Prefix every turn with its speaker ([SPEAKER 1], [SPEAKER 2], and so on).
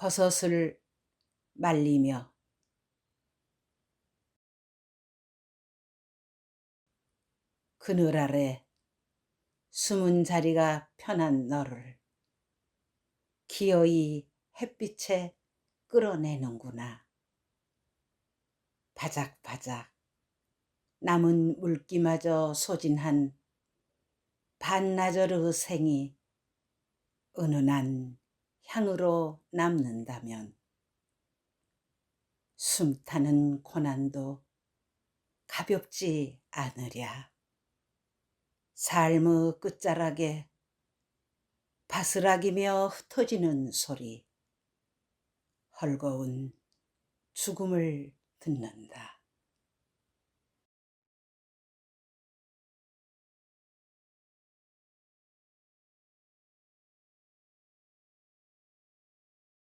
[SPEAKER 1] 버섯을 말리며 그늘 아래 숨은 자리가 편한 너를 기어이 햇빛에 끌어내는구나. 바작바작 남은 물기마저 소진한 반나절의 생이 은은한 향으로 남는다면 숨타는 고난도 가볍지 않으랴. 삶의 끝자락에 바스락이며 흩어지는 소리, 헐거운 죽음을 듣는다.